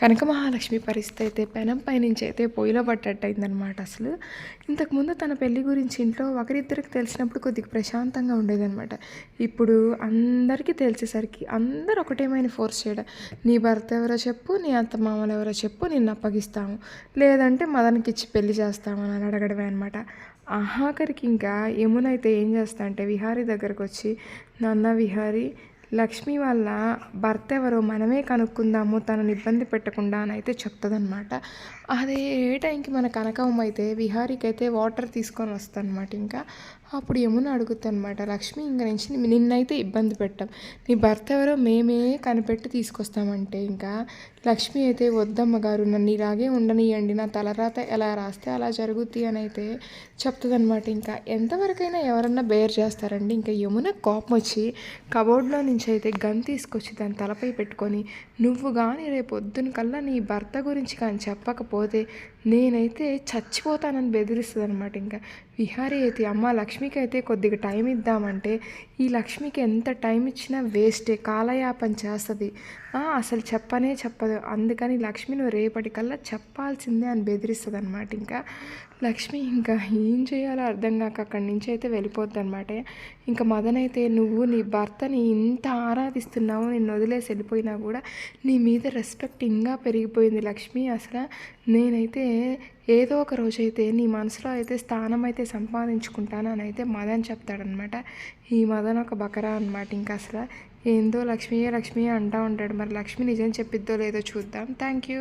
కనక మహాలక్ష్మి పరిస్థితి అయితే పెనం పైనుంచి అయితే పొయ్యిలో పట్టేట్టయిందనమాట అసలు. ఇంతకుముందు తన పెళ్ళి గురించి ఇంట్లో ఒకరిద్దరికి తెలిసినప్పుడు కొద్దిగా ప్రశాంతంగా ఉండేదనమాట ఇప్పుడు అందరికీ తెలిసేసరికి అందరూ ఒకటేమైనా ఫోర్స్ చేయడం నీ భర్త ఎవరో చెప్పు నీ అత్త మామలు ఎవరో చెప్పు నిన్ను అప్పగిస్తాము. లేదంటే మదన్కి ఇచ్చి పెళ్ళి చేస్తాము అని అడగడమే అనమాట ఆఖరికి ఇంకా యమునైతే ఏం చేస్తా అంటే విహారీ దగ్గరకు వచ్చి నాన్న విహారీ లక్ష్మి వాళ్ళ భర్త ఎవరో మనమే కనుక్కుందాము తనని ఇబ్బంది పెట్టకుండా అని అయితే చెప్తుందనమాట అదే ఏ టైంకి మన కనకమ్మ అయితే విహారీకి అయితే వాటర్ తీసుకొని వస్తానమాట ఇంకా. అప్పుడు యమున అడుగుతానమాట లక్ష్మి ఇంక నుంచి నిన్నైతే ఇబ్బంది పెట్టాం. నీ భర్త ఎవరో మేమే కనిపెట్టి తీసుకొస్తామంటే ఇంకా. లక్ష్మి అయితే వద్దమ్మ గారు నన్ను ఇలాగే ఉండనియండి నా తలరాత ఎలా రాస్తే అలా జరుగుద్ది అని అయితే చెప్తుందనమాట ఇంకా. ఎంతవరకైనా ఎవరన్నా బేర్ చేస్తారండి. ఇంకా యమున కోపం వచ్చి కబోర్డ్లో నుంచి అయితే గన్ తీసుకొచ్చి దాని తలపై పెట్టుకొని నువ్వు కానీ రేపు పొద్దున కల్లా నీ భర్త గురించి కానీ చెప్పకపోతే నేనైతే చచ్చిపోతానని బెదిరిస్తుంది అనమాట ఇంకా. విహారీ అయితే అమ్మ లక్ష్మికి అయితే కొద్దిగా టైం ఇద్దామంటే ఈ లక్ష్మికి ఎంత టైం ఇచ్చినా వేస్టే కాలయాపన చేస్తుంది. అసలు చెప్పనే చెప్పదు. అందుకని లక్ష్మి నువ్వు రేపటికల్లా చెప్పాల్సిందే అని బెదిరిస్తుంది అనమాట ఇంకా. లక్ష్మి ఇంకా ఏం చేయాలో అర్థం కాక అక్కడి నుంచి అయితే వెళ్ళిపోద్ది అనమాట ఇంకా మదన్ అయితే నువ్వు నీ భర్తని ఇంత ఆరాధిస్తున్నావు నేను వదిలేసి వెళ్ళిపోయినా కూడా నీ మీద రెస్పెక్ట్ ఇంకా పెరిగిపోయింది లక్ష్మి. అసలు నేనైతే ఏదో ఒక రోజైతే నీ మనసులో అయితే స్థానం అయితే సంపాదించుకుంటాను అని అయితే మదన్ చెప్తాడనమాట. ఈ మదన్ ఒక బకరా అనమాట ఇంకా అసలు. ఏందో లక్ష్మీయే లక్ష్మీయే అంటూ ఉంటాడు. మరి లక్ష్మి నిజం చెప్పిద్దో లేదో చూద్దాం. Thank you